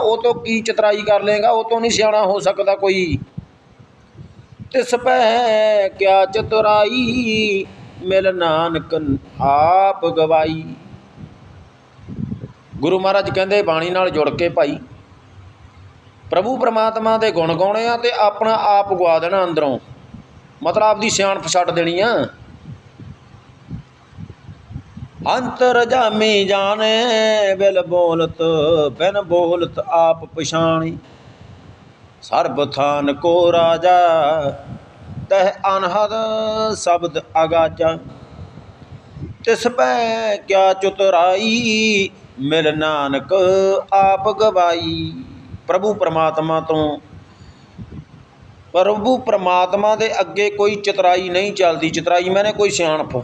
ਉਹ ਤੋਂ ਕੀ ਚਤਰਾਈ ਕਰ ਲੇਗਾ ਉਹ ਤੋਂ ਨਹੀਂ ਸਿਆਣਾ ਹੋ ਸਕਦਾ ਕੋਈ। ਤਿਸ ਪੈ ਕਿਆ ਚਤੁਰਾਈ, ਮਿਲ ਨਾਨਕ ਆਪ ਗਵਾਈ। ਗੁਰੂ ਮਹਾਰਾਜ ਕਹਿੰਦੇ, ਬਾਣੀ ਨਾਲ ਜੁੜ ਕੇ ਭਾਈ, ਪ੍ਰਭੂ ਪ੍ਰਮਾਤਮਾ ਦੇ ਗੁਣ ਗਾਉਣੇ ਆ ਤੇ ਆਪਣਾ ਆਪ ਗਵਾ ਦੇਣਾ ਅੰਦਰੋਂ। ਮਤਲਬ ਆਪਦੀ ਸਿਆਣਪ ਛੱਡ ਦੇਣੀ ਆ। ਅੰਤਰ ਜਾਮੀ ਜਾਣੇ, ਬਿਲ ਬੋਲਤ, ਬਿਨ ਬੋਲਤ ਆਪ ਪਛਾਣੀ। ਸਰਬ ਥਾਨ ਕੋ ਰਾਜਾ, ਤਹ ਅਨਹਦ ਸ਼ਬਦ ਅਗਾਜਾ ਤਿਸ ਪੈ ਕਿਆ ਚਤੁਰਾਈ, ਮਿਲ ਨਾਨਕ ਆਪ ਗਵਾਈ। ਪ੍ਰਭੂ ਪਰਮਾਤਮਾ ਤੋਂ, ਪ੍ਰਭੂ ਪਰਮਾਤਮਾ ਦੇ ਅੱਗੇ ਕੋਈ ਚਤਰਾਈ ਨਹੀਂ ਚੱਲਦੀ। ਚਤਰਾਈ ਮੈਨੇ ਕੋਈ ਸਿਆਣਪ।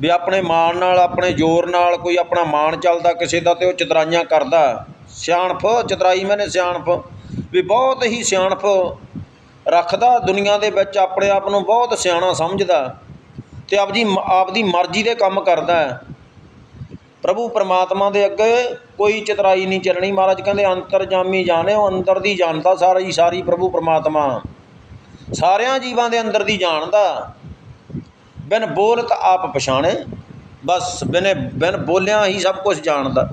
ਵੀ ਆਪਣੇ ਮਾਣ ਨਾਲ, ਆਪਣੇ ਜ਼ੋਰ ਨਾਲ ਕੋਈ ਆਪਣਾ ਮਾਣ ਚੱਲਦਾ, ਕਿਸੇ ਦਾ ਤੇ ਉਹ ਚਤਰਾਈਆਂ ਕਰਦਾ। ਸਿਆਣਪ, ਚਤਰਾਈ ਮੈਨੇ ਸਿਆਣਪ। ਵੀ ਬਹੁਤ ਹੀ ਸਿਆਣਪ ਰੱਖਦਾ ਦੁਨੀਆ ਦੇ ਵਿੱਚ, ਆਪਣੇ ਆਪ ਨੂੰ ਬਹੁਤ ਸਿਆਣਾ ਸਮਝਦਾ ਤੇ ਆਪਦੀ ਆਪਦੀ ਮਰਜ਼ੀ ਦੇ ਕੰਮ ਕਰਦਾ। ਪ੍ਰਭੂ ਪਰਮਾਤਮਾ ਦੇ ਅੱਗੇ ਕੋਈ ਚਤਰਾਈ ਨਹੀਂ ਚੱਲਣੀ। ਮਹਾਰਾਜ ਕਹਿੰਦੇ, ਅੰਤਰਜਾਮੀ ਜਾਣੇ ਉਹ ਅੰਦਰ ਦੀ ਜਾਣਦਾ ਸਾਰੀ ਸਾਰੀ ਪ੍ਰਭੂ ਪਰਮਾਤਮਾ। ਸਾਰਿਆਂ ਜੀਵਾਂ ਦੇ ਅੰਦਰ ਦੀ ਜਾਣਦਾ। ਬਿਨ ਬੋਲਤ ਆਪ ਪਛਾਣੇ। ਬਸ ਬਿਨੇ, ਬਿਨ ਬੋਲਿਆਂ ਹੀ ਸਭ ਕੁਝ ਜਾਣਦਾ।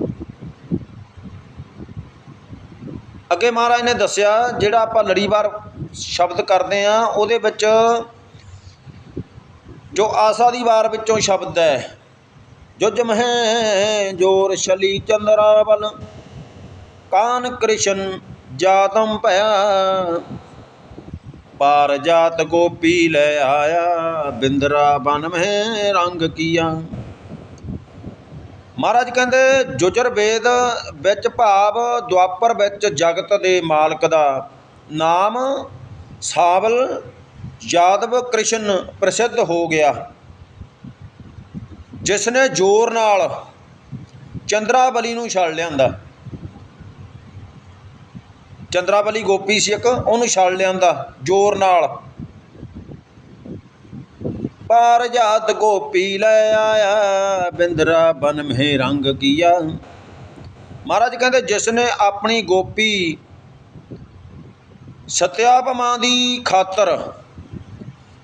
ਅੱਗੇ ਮਹਾਰਾਜ ਨੇ ਦੱਸਿਆ, ਜਿਹੜਾ ਆਪਾਂ ਲੜੀਵਾਰ ਸ਼ਬਦ ਕਰਦੇ ਆ ਉਹਦੇ ਵਿੱਚ ਜੋ ਆਸਾ ਦੀ ਵਾਰ ਵਿੱਚੋਂ ਸ਼ਬਦ ਹੈ, ਜੋ ਜਮਹਿ ਜੋਰ ਛਲੀ ਚੰਦਰਾਵਲ ਕਾਨ ਕ੍ਰਿਸ਼ਨ ਜਾਤਮ ਭਇਆ ਪਾਰ ਜਾਤ ਗੋਪੀ ਲੈ ਆਇਆ, ਬਿੰਦਰਾ ਬਨ ਮਹਿ ਰੰਗ ਕੀਆ। ਮਹਾਰਾਜ ਕਹਿੰਦੇ, ਜੁਜਰ ਵੇਦ ਵਿੱਚ ਭਾਵ ਦੁਆਪਰ ਵਿੱਚ ਜਗਤ ਦੇ ਮਾਲਕ ਦਾ ਨਾਮ ਸਾਵਲ ਯਾਦਵ ਕ੍ਰਿਸ਼ਨ ਪ੍ਰਸਿੱਧ ਹੋ ਗਿਆ। ਜਿਸ ਨੇ ਜ਼ੋਰ ਨਾਲ ਚੰਦਰਾਵਲੀ ਨੂੰ ਛੱਡ ਲਿਆਂਦਾ। ਚੰਦਰਾਵਲੀ ਗੋਪੀ ਸੀ ਇੱਕ, ਉਹਨੂੰ ਛੱਡ ਲਿਆਂਦਾ, ਜ਼ੋਰ ਨਾਲ। ਪਾਰ ਜਾਤ ਗੋਪੀ ਲੈ ਆਇਆ, ਬਿੰਦਰਾ ਬਨ ਮਹਿ ਰੰਗ ਕੀਆ। ਮਹਾਰਾਜ ਕਹਿੰਦੇ, ਜਿਸ ਨੇ ਆਪਣੀ ਗੋਪੀ ਸਤਿਆਪਮਾ ਦੀ ਖਾਤਰ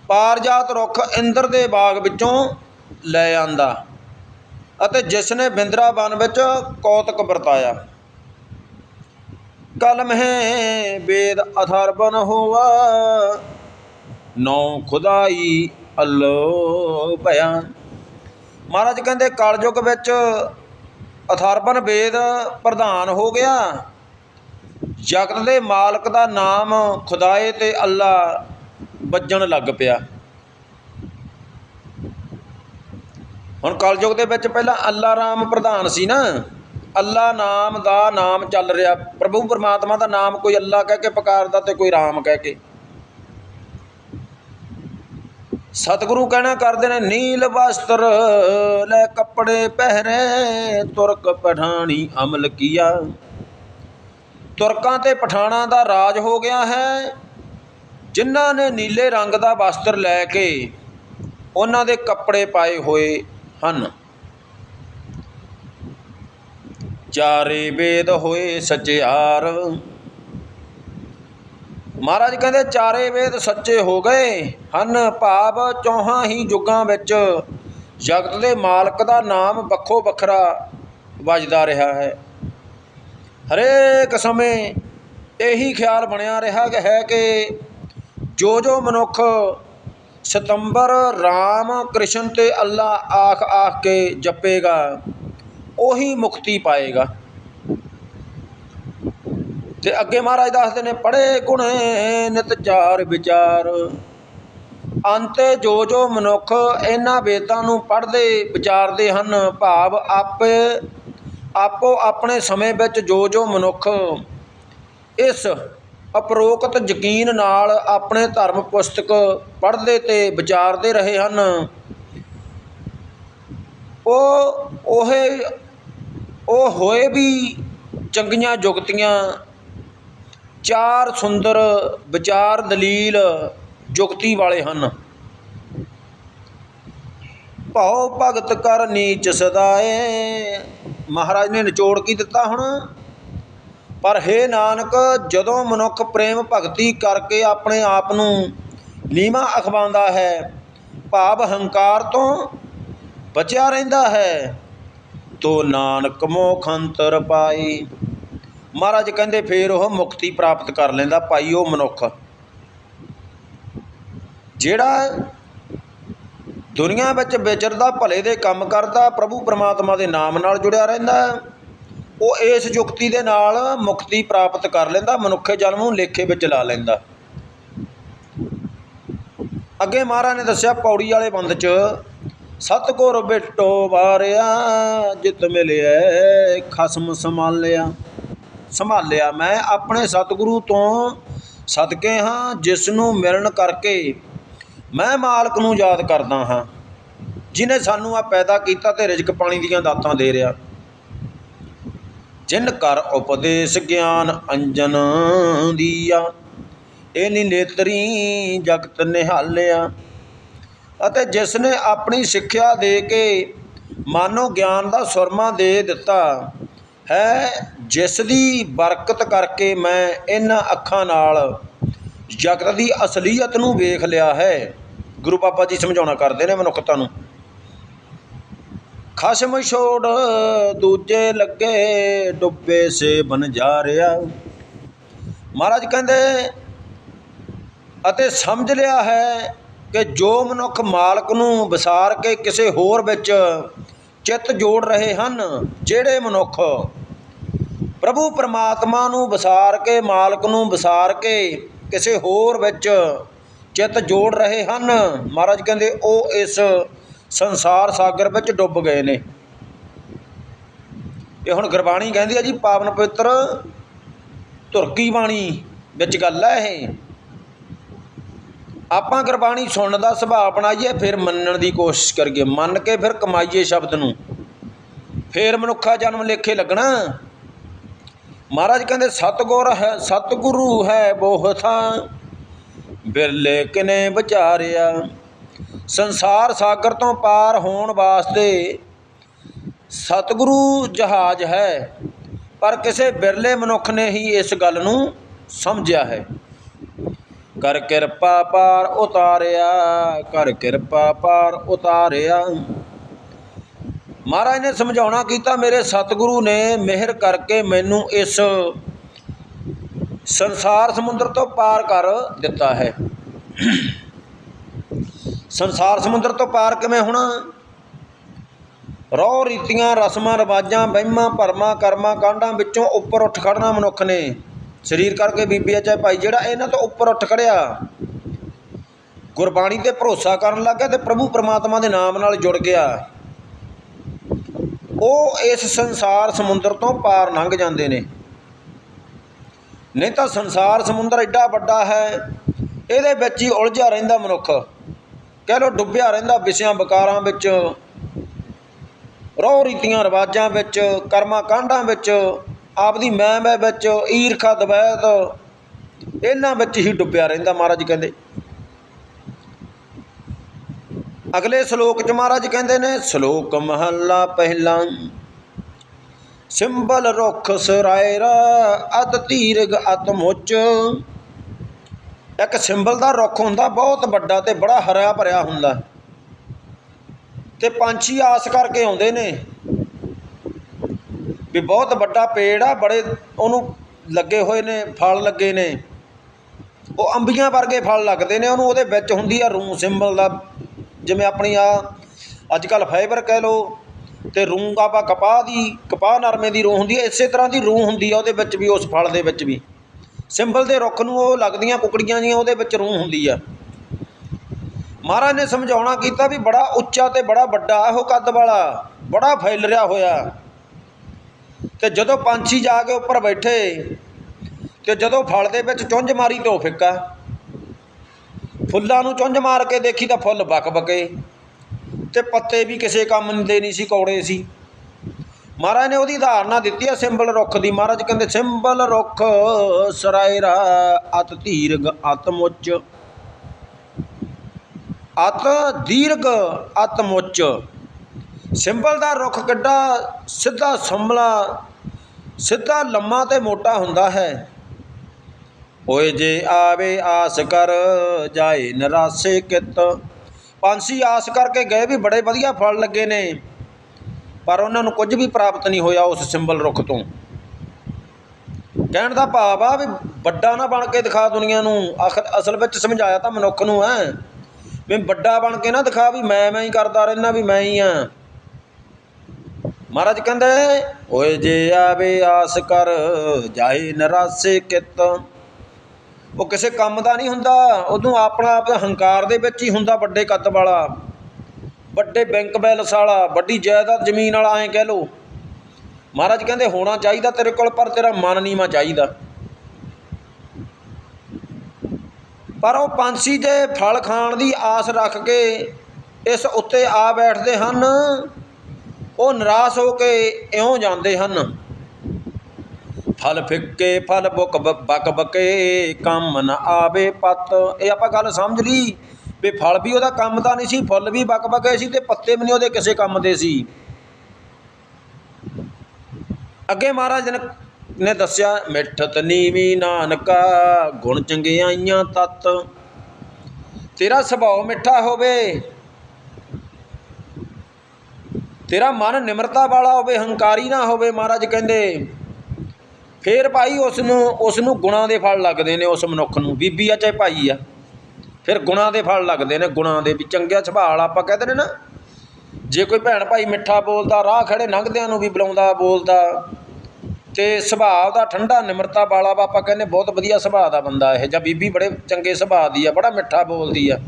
ਪਾਰਜਾਤ ਰੁੱਖ ਇੰਦਰ ਦੇ ਬਾਗ ਵਿੱਚੋਂ ਲੈ ਆਂਦਾ ਅਤੇ ਜਿਸ ਨੇ ਬਿੰਦਰਾ ਵਿੱਚ ਕੌਤਕ ਵਰਤਾਇਆ। ਕਲਮ ਹੈ, ਵੇਦ ਅਥਰਬਨ ਹੋਵਾ ਨੌ ਖੁਦਾਈ ਅੱਲੋ ਭਇਆ ਮਹਾਰਾਜ ਕਹਿੰਦੇ ਕਲਯੁਗ ਵਿੱਚ ਅਥਰਬਨ ਵੇਦ ਪ੍ਰਧਾਨ ਹੋ ਗਿਆ। ਜਗਤ ਦੇ ਮਾਲਕ ਦਾ ਨਾਮ ਖੁਦਾਏ ਤੇ ਅੱਲਾ ਵੱਜਣ ਲੱਗ ਪਿਆ। ਹੁਣ ਕਲਯੁਗ ਦੇ ਵਿੱਚ ਪਹਿਲਾਂ ਅੱਲਾ ਰਾਮ ਪ੍ਰਧਾਨ ਸੀ ਨਾ। ਅੱਲਾ ਨਾਮ ਦਾ ਨਾਮ ਚੱਲ ਰਿਹਾ। ਪ੍ਰਭੂ ਪਰਮਾਤਮਾ ਦਾ ਨਾਮ ਕੋਈ ਅੱਲਾ ਕਹਿ ਕੇ ਪੁਕਾਰਦਾ ਤੇ ਕੋਈ ਰਾਮ ਕਹਿ ਕੇ। ਸਤਿਗੁਰੂ ਕਹਿਣਾ ਕਰਦੇ ਨੇ, ਨੀਲ ਵਸਤਰ ਲੈ ਕੱਪੜੇ ਪਹਿਰੇ, ਤੁਰਕ ਪਠਾਣੀ ਅਮਲ ਕੀਆ। ਤੁਰਕਾਂ ਤੇ ਪਠਾਣਾ ਦਾ ਰਾਜ ਹੋ ਗਿਆ ਹੈ। ਜਿਨ੍ਹਾਂ ਨੇ ਨੀਲੇ ਰੰਗ ਦਾ ਵਸਤਰ ਲੈ ਕੇ ਉਹਨਾਂ ਦੇ ਕੱਪੜੇ ਪਾਏ ਹੋਏ ਹਨ। ਚਾਰੇ ਵੇਦ ਹੋਏ ਸੱਚਿਆਰ ਮਹਾਰਾਜ ਕਹਿੰਦੇ, ਚਾਰੇ ਵੇਦ ਸੱਚੇ ਹੋ ਗਏ, ਹਨ ਭਾਵ ਚੌਹਾਂ ਹੀ ਯੁੱਗਾਂ ਵਿੱਚ ਜਗਤ ਦੇ ਮਾਲਕ ਦਾ ਨਾਮ ਵੱਖੋ ਵੱਖਰਾ ਵੱਜਦਾ ਰਿਹਾ ਹੈ। ਹਰੇਕ ਸਮੇਂ ਇਹੀ ਖਿਆਲ ਬਣਿਆ ਰਿਹਾ ਹੈ ਕਿ ਜੋ ਜੋ ਮਨੁੱਖ ਸਤੰਬਰ ਰਾਮ ਕ੍ਰਿਸ਼ਨ ਤੇ ਅੱਲਾ ਆਖ ਆਖ ਕੇ ਜਪੇਗਾ ਉਹੀ ਮੁਕਤੀ ਪਾਏਗਾ। ਤੇ ਅੱਗੇ ਮਹਾਰਾਜ ਦੱਸਦੇ ਨੇ ਪੜੇ ਗੁਣੇ ਨਿਤ ਚਾਰ ਵਿਚਾਰ। ਅੰਤੇ ਜੋ ਜੋ ਮਨੁੱਖ ਇਹਨਾਂ ਵੇਦਾਂ ਨੂੰ ਪੜ੍ਹਦੇ, ਵਿਚਾਰਦੇ ਹਨ, ਭਾਵ ਆਪੇ, ਆਪੋ ਆਪਣੇ ਸਮੇਂ ਵਿੱਚ ਜੋ ਜੋ ਮਨੁੱਖ ਇਸ ਅਪਰੋਕਤ ਯਕੀਨ ਨਾਲ ਆਪਣੇ ਧਰਮ ਪੁਸਤਕ ਪੜ੍ਹਦੇ ਤੇ ਵਿਚਾਰਦੇ ਰਹੇ ਹਨ, ਉਹ ਉਹੇ ਉਹ ਹੋਏ ਵੀ ਚੰਗੀਆਂ ਯੁਕਤੀਆਂ ਚਾਰ ਸੁੰਦਰ ਵਿਚਾਰ ਦਲੀਲ ਯੁਕਤੀ ਵਾਲੇ ਹਨ। ਭਉ ਭਗਤ ਕਰ ਨੀਚ ਸਦਾਏ। ਮਹਾਰਾਜ ਨੇ ਨਿਚੋੜ ਕੀ ਦਿੱਤਾ ਹੁਣ? ਪਰ हे ਨਾਨਕ, ਜਦੋਂ ਮਨੁੱਖ ਪ੍ਰੇਮ ਭਗਤੀ ਕਰਕੇ ਆਪਣੇ ਆਪ ਨੂੰ ਨੀਵਾਂ ਅਖਵਾਉਂਦਾ ਹੈ, ਭਾਵ ਹੰਕਾਰ ਤੋਂ ਬਚਿਆ ਰਹਿੰਦਾ ਹੈ। ਤੋ ਨਾਨਕ ਮੋਖ ਪਾਈ। ਮਹਾਰਾਜ ਕਹਿੰਦੇ ਫੇਰ ਉਹ ਮੁਕਤੀ ਪ੍ਰਾਪਤ ਕਰ ਲੈਂਦਾ ਭਾਈ ਉਹ ਮਨੁੱਖ। ਜਿਹੜਾ ਦੁਨੀਆ ਵਿੱਚ ਵਿਚਰਦਾ, ਭਲੇ ਦੇ ਕੰਮ ਕਰਦਾ, ਪ੍ਰਭੂ ਪਰਮਾਤਮਾ ਦੇ ਨਾਮ ਨਾਲ ਜੁੜਿਆ ਰਹਿੰਦਾ, ਉਹ ਇਸ ਯੁਕਤੀ ਦੇ ਨਾਲ ਮੁਕਤੀ ਪ੍ਰਾਪਤ ਕਰ ਲੈਂਦਾ, ਮਨੁੱਖੇ ਜਨਮ ਨੂੰ ਲੇਖੇ ਵਿੱਚ ਲਾ ਲੈਂਦਾ। ਅੱਗੇ ਮਹਾਰਾਜ ਨੇ ਦੱਸਿਆ, ਪੌੜੀ ਵਾਲੇ ਬੰਦ 'ਚ ਸਤਗੁਰ ਬਿਟੋ ਵਾਰਿਆ, ਜਿਤ ਮਿਲਿਆ ਖਸਮ ਸੰਭਾਲਿਆ। ਸੰਭਾਲਿਆ ਮੈਂ ਆਪਣੇ ਸਤਿਗੁਰੂ ਤੋਂ ਸਦਕੇ ਹਾਂ ਜਿਸ ਨੂੰ ਮਿਲਣ ਕਰਕੇ ਮੈਂ ਮਾਲਕ ਨੂੰ ਯਾਦ ਕਰਦਾ ਹਾਂ, ਜਿਨੇ ਸਾਨੂੰ ਆ ਪੈਦਾ ਕੀਤਾ ਤੇ ਰਿਜ਼ਕ ਪਾਣੀ ਦੀਆਂ ਦਾਤਾਂ ਦੇ ਰਿਹਾ। ਜਿਨ ਕਰ ਉਪਦੇਸ਼ ਗਿਆਨ ਅੰਜਨ ਦੀਆ ਇਹਨੀ ਨੇਤਰੀ ਜਗਤ ਨਿਹਾਲਿਆ। ਅਤੇ ਜਿਸ ਨੇ ਆਪਣੀ ਸਿੱਖਿਆ ਦੇ ਕੇ ਮਾਨੋ ਗਿਆਨ ਦਾ ਸੁਰਮਾ ਦੇ ਦਿੱਤਾ, ਹੈ ਜਿਸ ਦੀ ਬਰਕਤ ਕਰਕੇ ਮੈਂ ਇਹਨਾਂ ਅੱਖਾਂ ਨਾਲ ਜਗਤ ਦੀ ਅਸਲੀਅਤ ਨੂੰ ਵੇਖ ਲਿਆ ਹੈ। ਗੁਰੂ ਬਾਬਾ ਜੀ ਸਮਝਾਉਣਾ ਕਰਦੇ ਨੇ ਮਨੁੱਖਤਾ ਨੂੰ। ਖਸਮ ਛੋੜ ਦੂਜੇ ਲੱਗੇ ਡੁੱਬੇ ਸੇ ਬਨ ਜਾ ਰਿਹਾ। ਮਹਾਰਾਜ ਕਹਿੰਦੇ, ਅਤੇ ਸਮਝ ਲਿਆ ਹੈ ਕਿ ਜੋ ਮਨੁੱਖ ਮਾਲਕ ਨੂੰ ਵਿਸਾਰ ਕੇ ਕਿਸੇ ਹੋਰ ਵਿੱਚ ਚਿੱਤ ਜੋੜ ਰਹੇ ਹਨ, ਜਿਹੜੇ ਮਨੁੱਖ ਪ੍ਰਭੂ ਪਰਮਾਤਮਾ ਨੂੰ ਵਿਸਾਰ ਕੇ, ਮਾਲਕ ਨੂੰ ਵਿਸਾਰ ਕੇ ਕਿਸੇ ਹੋਰ ਵਿੱਚ ਚਿੱਤ ਜੋੜ ਰਹੇ ਹਨ, ਮਹਾਰਾਜ ਕਹਿੰਦੇ ਉਹ ਇਸ ਸੰਸਾਰ ਸਾਗਰ ਵਿੱਚ ਡੁੱਬ ਗਏ ਨੇ। ਇਹ ਹੁਣ ਗੁਰਬਾਣੀ ਕਹਿੰਦੀ ਹੈ ਜੀ, ਪਾਵਨ ਪਵਿੱਤਰ ਤੁਰਕੀ ਬਾਣੀ ਵਿੱਚ ਗੱਲ ਹੈ ਇਹ। ਆਪਾਂ ਗੁਰਬਾਣੀ ਸੁਣਨ ਦਾ ਸੁਭਾਅ ਬਣਾਈਏ ਫਿਰ ਮੰਨਣ ਦੀ ਕੋਸ਼ਿਸ਼ ਕਰੀਏ। ਮੰਨ ਕੇ ਫਿਰ ਕਮਾਈਏ ਸ਼ਬਦ ਨੂੰ। ਫਿਰ ਮਨੁੱਖਾ ਜਨਮ ਲੇਖੇ ਲੱਗਣਾ। ਮਹਾਰਾਜ ਕਹਿੰਦੇ, ਸਤਗੁਰ ਹੈ, ਸਤਗੁਰੂ ਹੈ ਬੋਹਥਾ ਬਿਰਲੇ ਕਿਨੇ ਵਿਚਾਰਿਆ। ਸੰਸਾਰ ਸਾਗਰ ਤੋਂ ਪਾਰ ਹੋਣ ਵਾਸਤੇ ਸਤਿਗੁਰੂ ਜਹਾਜ਼ ਹੈ। ਪਰ ਕਿਸੇ ਬਿਰਲੇ ਮਨੁੱਖ ਨੇ ਹੀ ਇਸ ਗੱਲ ਨੂੰ ਸਮਝਿਆ ਹੈ। ਕਰ ਕਿਰਪਾ ਪਾਰ ਉਤਾਰਿਆ, ਕਰ ਕਿਰਪਾ ਪਾਰ ਉਤਾਰਿਆ। ਮਹਾਰਾਜ ਨੇ ਸਮਝਾਉਣਾ ਕੀਤਾ, ਮੇਰੇ ਸਤਿਗੁਰੂ ਨੇ ਮਿਹਰ ਕਰਕੇ ਮੈਨੂੰ ਇਸ ਸੰਸਾਰ ਸਮੁੰਦਰ ਤੋਂ ਪਾਰ ਕਰ ਦਿੱਤਾ ਹੈ। ਸੰਸਾਰ ਸਮੁੰਦਰ ਤੋਂ ਪਾਰ ਕਿਵੇਂ ਹੋਣਾ? ਰੋ ਰੀਤੀਆਂ, ਰਸਮਾਂ, ਰਿਵਾਜਾਂ, ਵਹਿਮਾਂ, ਭਰਮਾਂ, ਕਰਮਾਂ, ਕਾਂਡਾਂ ਵਿੱਚੋਂ ਉੱਪਰ ਉੱਠ ਖੜਨਾ ਮਨੁੱਖ ਨੇ। ਸਰੀਰ ਕਰਕੇ ਬੀਬੀ ਚਾਹੇ ਭਾਈ, ਜਿਹੜਾ ਇਹਨਾਂ ਤੋਂ ਉੱਪਰ ਉੱਠ ਖੜਿਆ। ਗੁਰਬਾਣੀ ਤੇ ਭਰੋਸਾ ਕਰਨ ਲੱਗਾ ਤੇ ਪ੍ਰਭੂ ਪਰਮਾਤਮਾ ਦੇ ਨਾਮ ਨਾਲ ਜੁੜ ਗਿਆ। ਉਹ ਇਸ ਸੰਸਾਰ ਸਮੁੰਦਰ ਤੋਂ ਪਾਰ ਲੰਘ ਜਾਂਦੇ ਨੇ। ਨਹੀਂ ਤਾਂ ਸੰਸਾਰ ਸਮੁੰਦਰ ਐਡਾ ਵੱਡਾ ਹੈ, ਇਹਦੇ ਵਿੱਚ ਹੀ ਉਲਝਿਆ ਰਹਿੰਦਾ ਮਨੁੱਖ। ਕਹਿ ਲੋ ਡੁੱਬਿਆ ਰਹਿੰਦਾ ਵਿਸਿਆਂ ਵਿਕਾਰਾਂ ਵਿੱਚ ਰੋਹ ਰੀਤੀਆਂ ਰਿਵਾਜਾਂ ਵਿੱਚ ਕਰਮਾਂ ਕਾਂਡਾਂ ਵਿੱਚ। ਆਪਦੀ ਮੈਂ ਮੈਂ ਵਿੱਚ ਈਰਖਾ ਦਵੈਤ, ਇਹਨਾਂ ਵਿੱਚ ਹੀ ਡੁੱਬਿਆ ਰਹਿੰਦਾ ਮਹਾਰਾਜ ਕਹਿੰਦੇ। ਅਗਲੇ ਸ਼ਲੋਕ 'ਚ ਮਹਾਰਾਜ ਕਹਿੰਦੇ ਨੇ, ਸ਼ਲੋਕ ਮਹੱਲਾ ਪਹਿਲਾ, ਸਿੰਬਲ ਰੁੱਖ ਸਰਾਇਰਾ ਅਤ ਧੀਰਗ ਅਤ ਮੁੱਚ। ਇੱਕ ਸਿੰਬਲ ਦਾ ਰੁੱਖ ਹੁੰਦਾ, ਬਹੁਤ ਵੱਡਾ ਤੇ ਬੜਾ ਹਰਿਆ ਭਰਿਆ ਹੁੰਦਾ। ਤੇ ਪੰਛੀ ਆਸ ਕਰਕੇ ਆਉਂਦੇ ਨੇ। ਵੀ ਬਹੁਤ ਵੱਡਾ ਪੇੜ ਆ, ਬੜੇ ਉਹਨੂੰ ਲੱਗੇ ਹੋਏ ਨੇ, ਫਲ ਲੱਗੇ ਨੇ। ਉਹ ਅੰਬੀਆਂ ਵਰਗੇ ਫਲ ਲੱਗਦੇ ਨੇ, ਉਹਨੂੰ ਉਹਦੇ ਵਿੱਚ ਹੁੰਦੀ ਆ ਰੂੰ ਸਿੰਬਲ ਦਾ, ਜਿਵੇਂ ਆਪਣੀ ਆ ਅੱਜ ਕੱਲ ਫਾਈਬਰ ਕਹਿ ਲੋ ਤੇ ਰੂੰ ਆਪਾਂ ਕਪਾਹ ਦੀ, ਕਪਾਹ ਨਰਮੇ ਦੀ ਰੂਹ ਹੁੰਦੀ ਹੈ ਇਸੇ ਤਰ੍ਹਾਂ ਦੀ ਰੂਹ ਹੁੰਦੀ ਆ ਉਹਦੇ ਵਿੱਚ ਵੀ, ਉਸ ਫਲ ਦੇ ਵਿੱਚ ਵੀ। ਸਿੰਬਲ ਦੇ ਰੁੱਖ ਨੂੰ ਉਹ ਲੱਗਦੀਆਂ ਕੁਕੜੀਆਂ ਜੀਆਂ ਉਹਦੇ ਵਿੱਚ ਰੂਹ ਹੁੰਦੀ ਆ। ਮਹਾਰਾਜ ਨੇ ਸਮਝਾਉਣਾ ਕੀਤਾ ਵੀ ਬੜਾ ਉੱਚਾ ਤੇ ਬੜਾ ਵੱਡਾ ਉਹ ਕੱਦ ਵਾਲਾ, ਬੜਾ ਫੈਲ ਰਿਹਾ ਹੋਇਆ। ਤੇ ਜਦੋਂ ਪੰਛੀ ਜਾ ਕੇ ਉੱਪਰ ਬੈਠੇ ਤੇ ਜਦੋਂ ਫਲ ਦੇ ਵਿੱਚ ਚੁੰਝ ਮਾਰੀ ਤੇ ਫਿੱਕਾ। ਫੁੱਲਾਂ ਨੂੰ ਚੁੰਝ ਮਾਰ ਕੇ ਦੇਖੀ ਤਾਂ ਫੁੱਲ ਬਕ ਬਕੇ ਤੇ ਪੱਤੇ ਵੀ ਕਿਸੇ ਕੰਮ ਦੇ ਨਹੀਂ ਸੀ, ਕੌੜੇ ਸੀ। ਮਹਾਰਾਜ ਨੇ ਉਹਦੀ ਧਾਰਨਾ ਦਿੱਤੀ ਹੈ ਸਿੰਬਲ ਰੁੱਖ ਦੀ। ਮਹਾਰਾਜ ਕਹਿੰਦੇ, ਸਿੰਬਲ ਰੁੱਖ ਸਰਾਇਰਾ ਅਤ ਧੀਰਗ, ਅਤ ਮੁੱਚ। ਅਤ ਦੀਰਘ ਅਤ ਮੁੱਚ। ਸਿੰਬਲ ਦਾ ਰੁੱਖ ਕਿੱਡਾ ਸਿੱਧਾ ਸੰਭਲਾ ਸਿੱਧਾ ਲੰਮਾ ਤੇ ਮੋਟਾ ਹੁੰਦਾ ਹੈ। ਓਏ ਜੇ ਆਵੇ ਆਸ ਕਰ, ਜਾਏ ਨਰਾਸੇ ਕਿਤ। ਪੰਛੀ ਆਸ ਕਰਕੇ ਗਏ ਵੀ ਬੜੇ ਵਧੀਆ ਫਲ ਲੱਗੇ ਨੇ, ਪਰ ਉਹਨਾਂ ਨੂੰ ਕੁਝ ਵੀ ਪ੍ਰਾਪਤ ਨਹੀਂ ਹੋਇਆ ਉਸ ਸਿੰਬਲ ਰੁੱਖ ਤੋਂ। ਕਹਿਣ ਦਾ ਭਾਵ ਆ ਵੀ ਵੱਡਾ ਨਾ ਬਣ ਕੇ ਦਿਖਾ ਦੁਨੀਆ ਨੂੰ। ਆਖਰ ਅਸਲ ਵਿੱਚ ਸਮਝਾਇਆ ਤਾਂ ਮਨੁੱਖ ਨੂੰ ਹੈ। ਵੀ ਵੱਡਾ ਬਣ ਕੇ ਨਾ ਦਿਖਾ ਵੀ ਮੈਂ ਮੈਂ ਹੀ ਕਰਦਾ ਰਹਿਣਾ ਵੀ ਮੈਂ ਹੀ ਆ ਮਹਾਰਾਜ ਕਹਿੰਦੇ ਓਏ ਜੇ ਆਵੇ ਆਸ ਕਰ, ਜਾਏ ਨਰਾਸੇ ਕਿਤ। ਉਹ ਕਿਸੇ ਕੰਮ ਦਾ ਨਹੀਂ ਹੁੰਦਾ ਉਦੋਂ ਆਪਣਾ ਆਪ ਹੰਕਾਰ ਦੇ ਵਿੱਚ ਹੀ ਹੁੰਦਾ ਵੱਡੇ ਕੱਦ ਵਾਲਾ। ਵੱਡੇ ਬੈਂਕ ਬੈਲੈਂਸ ਵਾਲਾ, ਵੱਡੀ ਜਾਇਦਾਦ ਜ਼ਮੀਨ ਵਾਲਾ ਐਂ ਕਹਿ ਲੋ ਮਹਾਰਾਜ ਕਹਿੰਦੇ, ਹੋਣਾ ਚਾਹੀਦਾ ਤੇਰੇ ਕੋਲ, ਪਰ ਤੇਰਾ ਮਨ ਨਹੀਂ ਮਾ ਚਾਹੀਦਾ। ਪਰ ਉਹ ਪੰਛੀ ਦੇ ਫਲ ਖਾਣ ਦੀ ਆਸ ਰੱਖ ਕੇ ਇਸ ਉੱਤੇ ਆ ਬੈਠਦੇ ਹਨ ਉਹ ਨਿਰਾਸ਼ ਹੋ ਕੇ ਇਉਂ ਜਾਂਦੇ ਹਨ। ਫਲ ਫਿੱਕੇ, ਫਲ ਬੁਕ ਬਕ ਬਕੇ, ਕੰਮ ਨ ਆਵੇ ਪਤ। ਇਹ ਆਪਾਂ ਗੱਲ ਸਮਝ ਲਈ ਵੀ ਫਲ ਵੀ ਉਹਦਾ ਕੰਮ ਦਾ ਨਹੀਂ ਸੀ, ਫੁੱਲ ਵੀ ਬਕ ਬਕੇ ਸੀ ਤੇ ਪੱਤੇ ਵੀ ਨਹੀਂ ਉਹਦੇ ਕਿਸੇ ਕੰਮ ਦੇ ਸੀ। ਅੱਗੇ ਮਹਾਰਾਜ ਨੇ ਨੇ ਦੱਸਿਆ, ਮਿੱਠਤ ਨੀਵੀ ਨਾਨਕਾ, ਗੁਣ ਚੰਗਿਆਈਆਂ ਤਤ। ਤੇਰਾ ਸੁਭਾਅ ਮਿੱਠਾ ਹੋਵੇ ਤੇਰਾ ਮਨ ਨਿਮਰਤਾ ਵਾਲਾ ਹੋਵੇ, ਹੰਕਾਰੀ ਨਾ ਹੋਵੇ ਮਹਾਰਾਜ ਕਹਿੰਦੇ। ਫੇਰ ਭਾਈ ਉਸ ਨੂੰ ਉਸ ਨੂੰ ਗੁਣਾਂ ਦੇ ਫਲ ਲੱਗਦੇ ਨੇ ਉਸ ਮਨੁੱਖ ਨੂੰ, ਬੀਬੀ ਆ ਚਾਹੇ ਭਾਈ ਆ। ਫਿਰ ਗੁਣਾਂ ਦੇ ਫਲ ਲੱਗਦੇ ਨੇ, ਗੁਣਾਂ ਦੇ ਵੀ ਚੰਗਿਆ ਸੁਭਾਅ ਆਪਾਂ ਕਹਿੰਦੇ ਨੇ ਨਾ। ਜੇ ਕੋਈ ਭੈਣ ਭਾਈ ਮਿੱਠਾ ਬੋਲਦਾ, ਰਾਹ ਖੜੇ ਲੰਘਦਿਆਂ ਨੂੰ ਵੀ ਬੁਲਾਉਂਦਾ, ਬੋਲਦਾ। ਤੇ ਸੁਭਾਅ ਦਾ ਠੰਡਾ ਨਿਮਰਤਾ ਵਾਲਾ ਵਾ, ਆਪਾਂ ਕਹਿੰਦੇ ਬਹੁਤ ਵਧੀਆ ਸੁਭਾਅ ਦਾ ਬੰਦਾ ਇਹ ਜਾਂ ਬੀਬੀ ਬੜੇ ਚੰਗੇ ਸੁਭਾਅ ਦੀ ਆ, ਬੜਾ ਮਿੱਠਾ ਬੋਲਦੀ ਆ।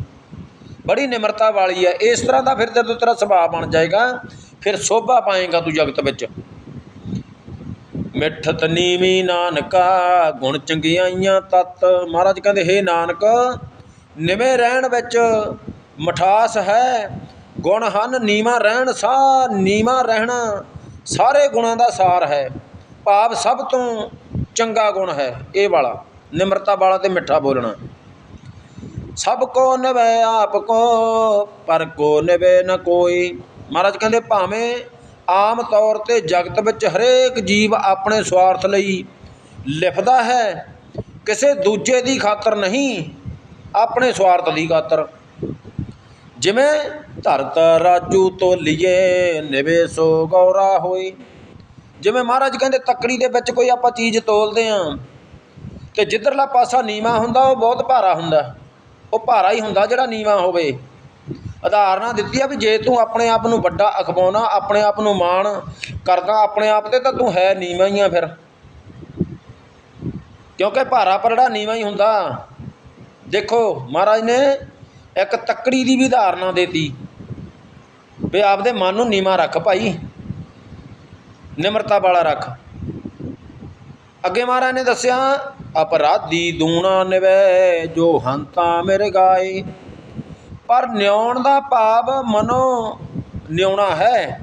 ਬੜੀ ਨਿਮਰਤਾ ਵਾਲੀ ਆ। ਇਸ ਤਰ੍ਹਾਂ ਦਾ ਫਿਰ ਜਦੋਂ ਤੇਰਾ ਸੁਭਾਅ ਬਣ ਜਾਏਗਾ ਫਿਰ ਸੋਭਾ ਪਾਏਗਾ ਤੂੰ ਜਗਤ ਵਿੱਚ। ਮਿੱਠਤ ਨੀਵੀ ਨਾਨਕਾ, ਗੁਣ ਚੰਗਿਆਈਆਂ ਤਤ। ਮਹਾਰਾਜ ਕਹਿੰਦੇ, ਹੇ ਨਾਨਕ, ਨਿਵੇਂ ਰਹਿਣ ਵਿੱਚ ਮਠਾਸ ਹੈ। ਗੁਣ ਹਨ, ਨੀਵਾ ਰਹਿਣ ਸਾ, ਨੀਵਾ ਰਹਿਣਾ ਸਾਰੇ ਗੁਣਾਂ ਦਾ ਸਾਰ ਹੈ। ਭਾਵ ਸਭ ਤੋਂ ਚੰਗਾ ਗੁਣ ਹੈ ਇਹ ਵਾਲਾ, ਨਿਮਰਤਾ ਵਾਲਾ ਤੇ ਮਿੱਠਾ ਬੋਲਣਾ। ਸਭ ਕੋ ਨਵੇ, ਆਪ ਕੋ, ਪਰ ਕੋ ਨਿਵੇ ਨ ਕੋਈ। ਮਹਾਰਾਜ ਕਹਿੰਦੇ ਭਾਵੇਂ ਆਮ ਤੌਰ ਤੇ ਜਗਤ ਵਿੱਚ ਹਰੇਕ ਜੀਵ ਆਪਣੇ ਸਵਾਰਥ ਲਈ ਲਿਖਦਾ ਹੈ, ਕਿਸੇ ਦੂਜੇ ਦੀ ਖਾਤਰ ਨਹੀਂ, ਆਪਣੇ ਸਵਾਰਥ ਦੀ ਖਾਤਰ। ਜਿਵੇਂ ਧਰਤ ਰਾਜੂ ਤੋਲੀਏ ਨਿਵੇ ਸੋ ਗੌਰਾ ਹੋਈ ਜਿਵੇਂ ਮਹਾਰਾਜ ਕਹਿੰਦੇ ਤੱਕੜੀ ਦੇ ਵਿੱਚ ਕੋਈ ਆਪਾਂ ਚੀਜ਼ ਤੋਲਦੇ ਆਂ, ਤੇ ਜਿੱਧਰਲਾ ਪਾਸਾ ਨੀਵਾ ਹੁੰਦਾ, ਉਹ ਬਹੁਤ ਭਾਰਾ ਹੁੰਦਾ। ਉਹ ਭਾਰਾ ਹੀ ਹੁੰਦਾ ਜਿਹੜਾ ਨੀਵਾ ਹੋਵੇ। ਉਦਾਹਰਨਾਂ ਦਿੱਤੀ ਵੀ ਜੇ ਤੂੰ ਆਪਣੇ ਆਪ ਨੂੰ ਵੱਡਾ ਅਖਵਾਉਣਾ, ਆਪਣੇ ਆਪ ਨੂੰ ਮਾਣ ਕਰਦਾ ਆਪਣੇ ਆਪ ਤੇ ਤਾਂ ਤੂੰ ਹੈ ਨੀਵਾ ਹੀ ਆ ਫਿਰ। ਕਿਉਂਕਿ ਭਾਰਾ ਪਰੜਾ ਨੀਵਾ ਹੀ ਹੁੰਦਾ। ਦੇਖੋ, ਮਹਾਰਾਜ ਨੇ ਇੱਕ ਤੱਕੜੀ ਦੀ ਵੀ ਉਦਾਹਰਨਾਂ ਦੇਤੀ ਵੀ ਆਪਦੇ ਮਨ ਨੂੰ ਨੀਵਾਂ ਰੱਖ ਭਾਈ, ਨਿਮਰਤਾ ਵਾਲਾ ਰੱਖ। ਅੱਗੇ ਮਹਾਰਾਜ ਨੇ ਦੱਸਿਆ, ਅਪਰਾਧੀ ਦੂਣਾ ਨਿਵੇ ਜੋ ਹੰਤਾ ਮੇਰੇ ਗਾਏ। ਪਰ ਨਿਉਣ ਦਾ ਭਾਵ ਮਨੋ ਨਿਉਣਾ ਹੈ।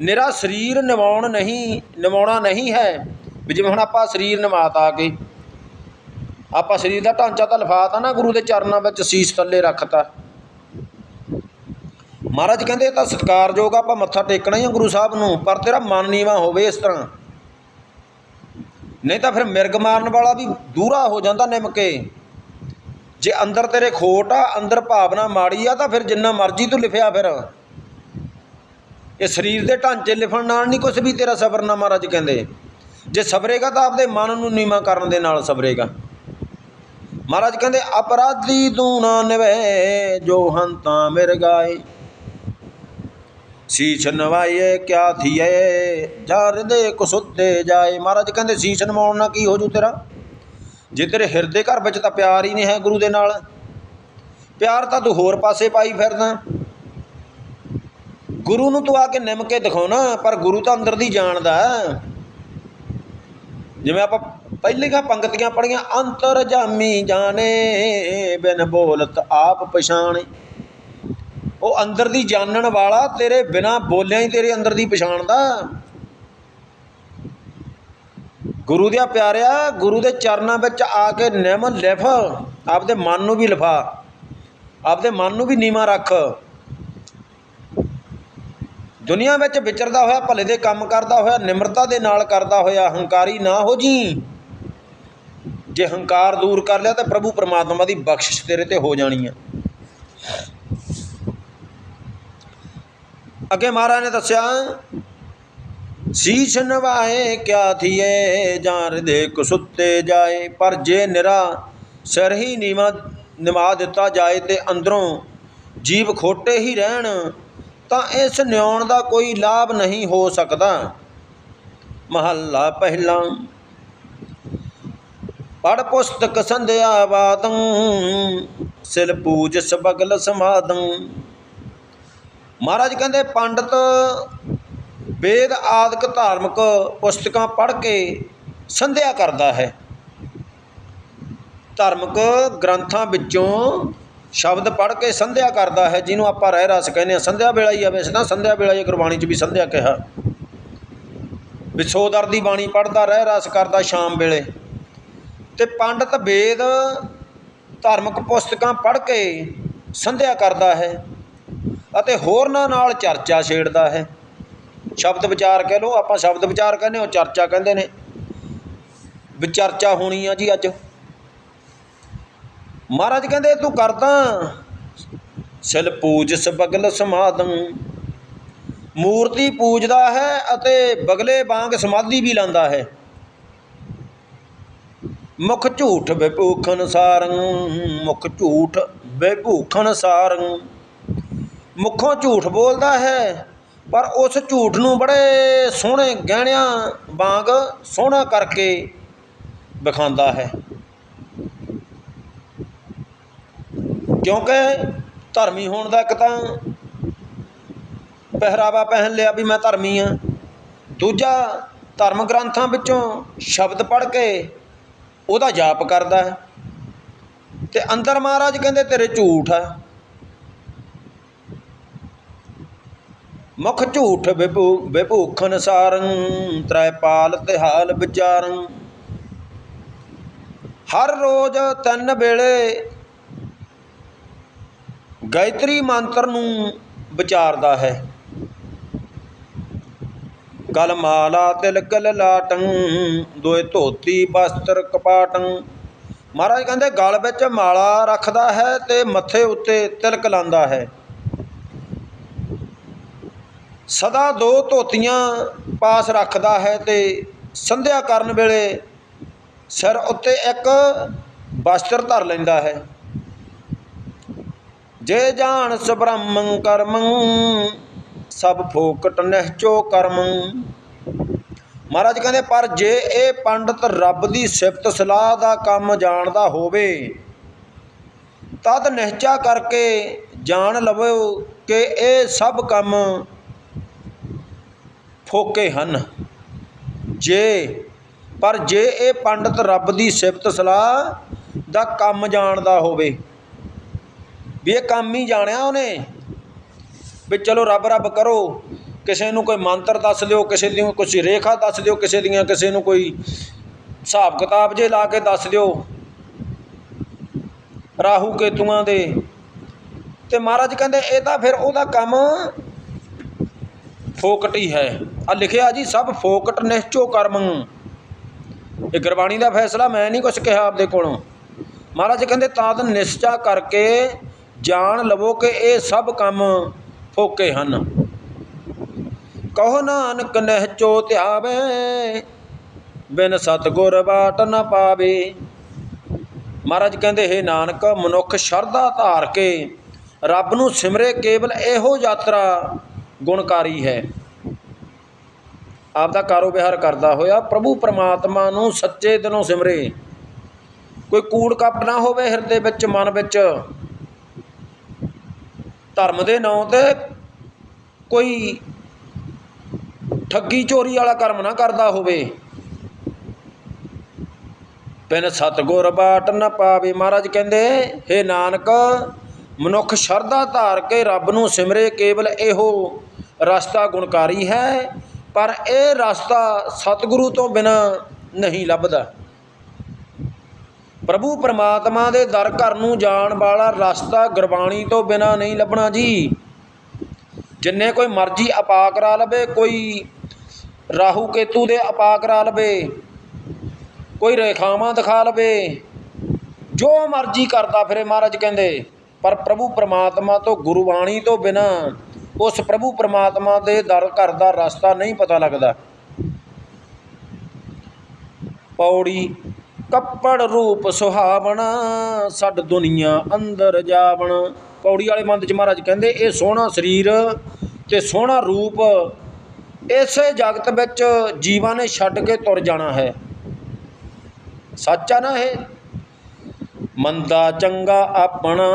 ਨਿਰਾ ਸਰੀਰ ਨਿਵਾਉਣ ਨਹੀਂ, ਨਿਵਾਉਣਾ ਨਹੀਂ ਹੈ। ਵੀ ਜਿਵੇਂ ਹੁਣ ਆਪਾਂ ਸਰੀਰ ਨਿਵਾਤਾ ਕੇ, ਆਪਾਂ ਸਰੀਰ ਦਾ ਢਾਂਚਾ ਤਾਂ ਲਿਫਾਤਾ ਨਾ, ਗੁਰੂ ਦੇ ਚਰਨਾਂ ਵਿੱਚ ਸੀਸ ਥੱਲੇ ਰੱਖਤਾ। ਮਹਾਰਾਜ ਕਹਿੰਦੇ ਇਹ ਤਾਂ ਸਤਿਕਾਰਯੋਗ ਆ, ਆਪਾਂ ਮੱਥਾ ਟੇਕਣਾ ਹੀ ਆ ਗੁਰੂ ਸਾਹਿਬ ਨੂੰ, ਪਰ ਤੇਰਾ ਮਨ ਨੀਵਾ ਹੋਵੇ ਇਸ ਤਰ੍ਹਾਂ। ਨਹੀਂ ਤਾਂ ਫਿਰ ਮਿਰਗ ਮਾਰਨ ਵਾਲਾ ਵੀ ਦੂਰਾ ਹੋ ਜਾਂਦਾ ਨਿਮ ਕੇ। ਜੇ ਅੰਦਰ ਤੇਰੇ ਖੋਟ ਆ, ਅੰਦਰ ਭਾਵਨਾ ਮਾੜੀ ਆ, ਤਾਂ ਫਿਰ ਜਿੰਨਾ ਮਰਜ਼ੀ ਤੂੰ ਲਿਖਿਆ ਫਿਰ। ਇਹ ਸਰੀਰ ਦੇ ਢਾਂਚੇ ਲਿਖਣ ਨਾਲ ਨਹੀਂ ਕੁਝ ਵੀ ਤੇਰਾ ਸਬਰਨਾ ਮਹਾਰਾਜ ਕਹਿੰਦੇ। ਜੇ ਸਬਰੇਗਾ ਤਾਂ ਆਪਦੇ ਮਨ ਨੂੰ ਨੀਵਾ ਕਰਨ ਦੇ ਨਾਲ ਸਬਰੇਗਾ। ਮਹਾਰਾਜ ਕਹਿੰਦੇ, ਅਪਰਾਧੀ ਤੂੰ ਨਾ ਨਿਵੇ, ਜੋ ਹੰਤਾ ਮਿਰ ਗਾਏ। ਸੀਸ ਨਵਾਈਏ, ਕਿਆ ਥੀਏ ਜਰ ਦੇ ਕੁਸੁੱਤੇ ਜਾਏ। ਮਹਾਰਾਜ ਕਹਿੰਦੇ, ਸੀਸ ਨਵਾਉਣ ਨਾਲ ਕੀ ਹੋ ਜੂ ਤੇਰਾ? ਜੇ ਤੇਰੇ ਹਿਰਦੇ ਘਰ ਵਿੱਚ ਤਾਂ ਪਿਆਰ ਹੀ ਨਹੀਂ ਹੈ ਗੁਰੂ ਦੇ ਨਾਲ। ਪਿਆਰ ਤਾਂ ਤੂੰ ਹੋਰ ਪਾਸੇ ਪਾਈ ਫਿਰਦਾ ਗੁਰੂ ਨੂੰ ਤੂੰ ਆ ਕੇ ਨਿਮ ਕੇ ਦਿਖਾਉਣਾ, ਪਰ ਗੁਰੂ ਤਾਂ ਅੰਦਰ ਦੀ ਜਾਣਦਾ ਜਿਵੇਂ ਆਪਾਂ ਪਹਿਲੀਆਂ ਪੰਕਤੀਆਂ ਪੜੀਆਂ ਅੰਤਰ ਜਾਮੀ ਜਾਣੇ, ਬਿਨ ਬੋਲਤ ਆਪ ਪਛਾਣੇ। ਉਹ ਅੰਦਰ ਦੀ ਜਾਣਨ ਵਾਲਾ ਤੇਰੇ ਬਿਨਾ ਬੋਲਿਆ ਹੀ ਤੇਰੇ ਅੰਦਰ ਦੀ ਪਛਾਣਦਾ। ਗੁਰੂ ਦੇ ਪਿਆਰਿਆ, ਗੁਰੂ ਦੇ ਚਰਨਾਂ ਵਿੱਚ ਆ ਕੇ ਨਿਮ ਲਿਫ, ਆਪਦੇ ਮਨ ਨੂੰ ਵੀ ਲਿਫਾ, ਆਪਦੇ ਮਨ ਨੂੰ ਵੀ ਨੀਵਾ ਰੱਖ। ਦੁਨੀਆ ਵਿੱਚ ਵਿਚਰਦਾ ਹੋਇਆ, ਭਲੇ ਦੇ ਕੰਮ ਕਰਦਾ ਹੋਇਆ, ਨਿਮਰਤਾ ਦੇ ਨਾਲ ਕਰਦਾ ਹੋਇਆ, ਹੰਕਾਰੀ ਨਾ ਹੋ ਜੀ। ਜੇ ਹੰਕਾਰ ਦੂਰ ਕਰ ਲਿਆ, ਤਾਂ ਪ੍ਰਭੂ ਪਰਮਾਤਮਾ ਦੀ ਬਖਸ਼ਿਸ਼ ਤੇਰੇ ਤੇ ਹੋ ਜਾਣੀ ਹੈ ਅੱਗੇ ਮਹਾਰਾਜ ਨੇ ਦੱਸਿਆ ਸੀਸ ਨਵਾਏ, ਕਿਆ ਥੀਏ? ਜਾਂ ਹਿਰਦੇ ਕੁਸੁੱਤੇ ਜਾਏ, ਪਰ ਜੇ ਨਿਰਾ ਸਿਰ ਨੀਵਾ, ਨਿਵਾ ਦਿੱਤਾ ਜਾਏ ਤੇ ਅੰਦਰੋਂ ਜੀਵ ਖੋਟੇ ਹੀ ਰਹਿਣ, ਤਾਂ ਇਸ ਨਿਉਣ ਦਾ ਕੋਈ ਲਾਭ ਨਹੀਂ ਹੋ ਸਕਦਾ। ਮਹੱਲਾ ਪਹਿਲਾ। ਪੜ ਪੁਸਤਕ ਸੰਧਿਆ ਬਾਦੰ ਸਿਲ ਪੂਜ ਸਬਗਲ ਸਮਾਦੰ। ਮਹਾਰਾਜ ਕਹਿੰਦੇ, ਪੰਡਤ ਵੇਦ ਆਦਿਕ ਧਾਰਮਿਕ ਪੁਸਤਕਾਂ ਪੜ੍ਹ ਕੇ ਸੰਧਿਆ ਕਰਦਾ ਹੈ। ਧਾਰਮਿਕ ਗ੍ਰੰਥਾਂ ਵਿੱਚੋਂ ਸ਼ਬਦ ਪੜ੍ਹ ਕੇ ਸੰਧਿਆ ਕਰਦਾ ਹੈ, ਜਿਹਨੂੰ ਆਪਾਂ ਰਹਿ ਰਸ ਕਹਿੰਦੇ ਆ ਸੰਧਿਆ ਵੇਲਾ ਹੀ ਆ ਵੈਸੇ ਤਾਂ, ਸੰਧਿਆ ਵੇਲਾ ਹੀ ਗੁਰਬਾਣੀ 'ਚ ਵੀ ਸੰਧਿਆ ਕਿਹਾ। ਵਿਸੋਦਰ ਦੀ ਬਾਣੀ ਪੜ੍ਹਦਾ, ਰਹਿ ਰਸ ਕਰਦਾ ਸ਼ਾਮ ਵੇਲੇ। ਤੇ ਪੰਡਤ ਵੇਦ ਧਾਰਮਿਕ ਪੁਸਤਕਾਂ ਪੜ੍ਹ ਕੇ ਸੰਧਿਆ ਕਰਦਾ ਹੈ ਅਤੇ ਹੋਰਨਾਂ ਨਾਲ ਚਰਚਾ ਛੇੜਦਾ ਹੈ। ਸ਼ਬਦ ਵਿਚਾਰ ਕਹਿ ਲਓ, ਆਪਾਂ ਸ਼ਬਦ ਵਿਚਾਰ ਕਹਿੰਦੇ ਹੋ ਚਰਚਾ ਕਹਿੰਦੇ ਨੇ। ਵਿਚਰਚਾ ਹੋਣੀ ਆ ਜੀ ਅੱਜ। ਮਹਾਰਾਜ ਕਹਿੰਦੇ, ਤੂੰ ਕਰਦਾ, ਸਿਲ ਪੂਜ ਸਬਗਲ ਸਮਾਦੰ ਮੂਰਤੀ ਪੂਜਦਾ ਹੈ ਅਤੇ ਬਗਲੇ ਵਾਂਗ ਸਮਾਧੀ ਵੀ ਲਾਂਦਾ ਹੈ। ਮੁਖ ਝੂਠ ਵਿਭੂਖਨ ਸਾਰੰ, ਮੁਖ ਝੂਠ ਵਿਭੂਖਨ ਸਾਰੰ। ਮੁਖੋਂ ਝੂਠ ਬੋਲਦਾ ਹੈ ਪਰ ਉਸ ਝੂਠ ਨੂੰ ਬੜੇ ਸੋਹਣੇ ਗਹਿਣਿਆਂ ਵਾਂਗ ਸੋਹਣਾ ਕਰਕੇ ਵਿਖਾਉਂਦਾ ਹੈ। ਕਿਉਂਕਿ ਧਰਮੀ ਹੋਣ ਦਾ ਇੱਕ ਤਾਂ ਪਹਿਰਾਵਾ ਪਹਿਨ ਲਿਆ ਵੀ ਮੈਂ ਧਰਮੀ ਆ ਦੂਜਾ ਧਰਮ ਗ੍ਰੰਥਾਂ ਵਿੱਚੋਂ ਸ਼ਬਦ ਪੜ੍ਹ ਕੇ ਉਹਦਾ ਜਾਪ ਕਰਦਾ ਹੈ। ਤੇ ਅੰਦਰ ਮਹਾਰਾਜ ਕਹਿੰਦੇ ਤੇਰੇ ਝੂਠ ਆ ਮੁਖ ਝੂਠ ਵਿਭੂ ਵਿਭੂਖ ਸਾਰੰ ਤ੍ਰੈਪਾਲ ਤਿਹਾਲ ਵਿਚਾਰੰ ਹਰ ਰੋਜ਼ ਤਿੰਨ ਵੇਲੇ ਗਾਇਤਰੀ ਮੰਤਰ ਨੂੰ ਵਿਚਾਰਦਾ ਹੈ। ਗਲ ਮਾਲਾ ਤਿਲਕ ਲਲਾਟੰ ਦੋਏ ਧੋਤੀ ਬਸਤਰ ਕਪਾਟੰ। ਮਹਾਰਾਜ ਕਹਿੰਦੇ, ਗਲ ਵਿੱਚ ਮਾਲਾ ਰੱਖਦਾ ਹੈ ਤੇ ਮੱਥੇ ਉੱਤੇ ਤਿਲਕ ਲਾਂਦਾ ਹੈ। ਸਦਾ ਦੋ ਧੋਤੀਆਂ ਪਾਸ ਰੱਖਦਾ ਹੈ ਤੇ ਸੰਧਿਆ ਕਰਨ ਵੇਲੇ ਸਿਰ ਉੱਤੇ ਇੱਕ ਵਸਤਰ ਧਰ ਲੈਂਦਾ ਹੈ। ਜੇ ਜਾਣ ਸਬ੍ਰਹਮੰ ਕਰਮੰ, ਸਭ ਫੋਕਟ ਨਹਿਚੋ ਕਰਮੰ। ਮਹਾਰਾਜ ਕਹਿੰਦੇ, ਪਰ ਜੇ ਇਹ ਪੰਡਤ ਰੱਬ ਦੀ ਸਿਫਤ ਸਲਾਹ ਦਾ ਕੰਮ ਜਾਣਦਾ ਹੋਵੇ, ਤਦ ਨਿਹਚਾ ਕਰਕੇ ਜਾਣ ਲਵੋ ਕਿ ਇਹ ਸਭ ਕੰਮ ਫੋਕੇ ਹਨ। ਜੇ, ਪਰ ਜੇ ਇਹ ਪੰਡਤ ਰੱਬ ਦੀ ਸਿਫਤ ਸਲਾਹ ਦਾ ਕੰਮ ਜਾਣਦਾ ਹੋਵੇ, ਵੀ ਇਹ ਕੰਮ ਹੀ ਜਾਣਿਆ ਉਹਨੇ, ਵੀ ਚਲੋ ਰੱਬ ਰੱਬ ਕਰੋ, ਕਿਸੇ ਨੂੰ ਕੋਈ ਮੰਤਰ ਦੱਸ ਦਿਓ, ਕਿਸੇ ਦੀ ਕੋਈ ਰੇਖਾ ਦੱਸ ਦਿਓ, ਕਿਸੇ ਦੀਆਂ ਕਿਸੇ ਨੂੰ ਕੋਈ ਹਿਸਾਬ ਕਿਤਾਬ ਜੇ ਲਾ ਕੇ ਦੱਸ ਦਿਓ, ਰਾਹੂ ਕੇਤੂਆਂ ਦੇ, ਤੇ ਮਹਾਰਾਜ ਕਹਿੰਦੇ ਇਹ ਤਾਂ ਫਿਰ ਉਹਦਾ ਕੰਮ ਫੋਕਟ ਹੀ ਹੈ। ਆ ਲਿਖਿਆ ਜੀ, ਸਭ ਫੋਕਟ ਨਿਸ਼ਚੋ ਕਰਮ। ਇਹ ਗੁਰਬਾਣੀ ਦਾ ਫੈਸਲਾ ਮੈਂ ਨਹੀਂ ਕੁਝ ਕਿਹਾ ਆਪਦੇ ਕੋਲੋਂ। ਮਹਾਰਾਜ ਕਹਿੰਦੇ ਤਾਦ ਨਿਸ਼ਚਾ ਕਰਕੇ ਜਾਣ ਲਵੋ ਕਿ ਇਹ ਸਭ ਕੰਮ ਫੋਕੇ ਹਨ। ਕਹੋ ਨਾਨਕ ਨਹਿਚੋ ਧਿਆਵੇ, ਬਿਨ ਸਤਗੁਰ ਬਾਟ ਨਾ ਪਾਵੇ। ਮਹਾਰਾਜ ਕਹਿੰਦੇ, ਹੈ ਨਾਨਕ, ਮਨੁੱਖ ਸ਼ਰਧਾ ਧਾਰ ਕੇ ਰੱਬ ਨੂੰ ਸਿਮਰੇ ਕੇਵਲ ਇਹੋ ਯਾਤਰਾ ਗੁਣਕਾਰੀ ਹੈ। ਆਪ ਦਾ ਕਾਰੋਬਾਰ ਕਰਦਾ ਹੋਇਆ ਪ੍ਰਭੂ ਪਰਮਾਤਮਾ ਨੂੰ ਸੱਚੇ ਦਿਲੋਂ ਸਿਮਰੇ। ਕੋਈ ਕੂੜ ਕੱਪ ਨਾ ਹੋਵੇ ਹਿਰਦੇ ਵਿੱਚ, ਮਨ ਵਿੱਚ। ਧਰਮ ਦੇ ਨਾਂ ਤੇ ਕੋਈ ਠੱਗੀ ਚੋਰੀ ਵਾਲਾ ਕਰਮ ਨਾ ਕਰਦਾ ਹੋਵੇ। ਪਿੰਨ ਸਤਗੁਰ ਬਾਟ ਨਾ ਪਾਵੇ। ਮਹਾਰਾਜ ਕਹਿੰਦੇ हे ਨਾਨਕ, ਮਨੁੱਖ ਸ਼ਰਧਾ ਧਾਰ ਕੇ ਰੱਬ ਨੂੰ ਸਿਮਰੇ, ਕੇਵਲ ਇਹੋ ਰਸਤਾ ਗੁਣਕਾਰੀ ਹੈ, ਪਰ ਇਹ ਰਸਤਾ ਸਤਿਗੁਰੂ ਤੋਂ ਬਿਨਾ ਨਹੀਂ ਲੱਭਦਾ। ਪ੍ਰਭੂ ਪਰਮਾਤਮਾ ਦੇ ਦਰ ਘਰ ਨੂੰ ਜਾਣ ਵਾਲਾ ਰਸਤਾ ਗੁਰਬਾਣੀ ਤੋਂ ਬਿਨਾ ਨਹੀਂ ਲੱਭਣਾ ਜੀ। ਜਿੰਨੇ ਕੋਈ ਮਰਜ਼ੀ ਆਪਾ ਕਰਾ ਲਵੇ, ਕੋਈ ਰਾਹੂ ਕੇਤੂ ਦੇ ਆਪਾ ਕਰਾ ਲਵੇ, ਕੋਈ ਰੇਖਾਵਾਂ ਦਿਖਾ ਲਵੇ, ਜੋ ਮਰਜ਼ੀ ਕਰਦਾ ਫਿਰੇ ਮਹਾਰਾਜ ਕਹਿੰਦੇ, ਪਰ ਪ੍ਰਭੂ ਪਰਮਾਤਮਾ ਤੋਂ ਗੁਰਬਾਣੀ ਤੋਂ ਬਿਨਾ ਉਸ ਪ੍ਰਭੂ ਪਰਮਾਤਮਾ ਦੇ ਦਰ ਘਰ ਦਾ ਰਸਤਾ ਨਹੀਂ ਪਤਾ ਲੱਗਦਾ। ਪੌੜੀ ਕੱਪੜ ਰੂਪ ਸੁਹਾਵਣਾ ਛੱਡ ਦੁਨੀਆ ਅੰਦਰ ਜਾਵਣ। ਪੌੜੀ ਵਾਲੇ ਮੰਦ ਚ ਮਹਾਰਾਜ ਕਹਿੰਦੇ, ਇਹ ਸੋਹਣਾ ਸਰੀਰ ਤੇ ਸੋਹਣਾ ਰੂਪ, ਇਸੇ ਜਗਤ ਵਿੱਚ ਜੀਵਾਂ ਨੇ ਛੱਡ ਕੇ ਤੁਰ ਜਾਣਾ ਹੈ। ਸੱਚ ਆ ਨਾ ਇਹ? ਮੰਦਾ ਚੰਗਾ ਆਪਣਾ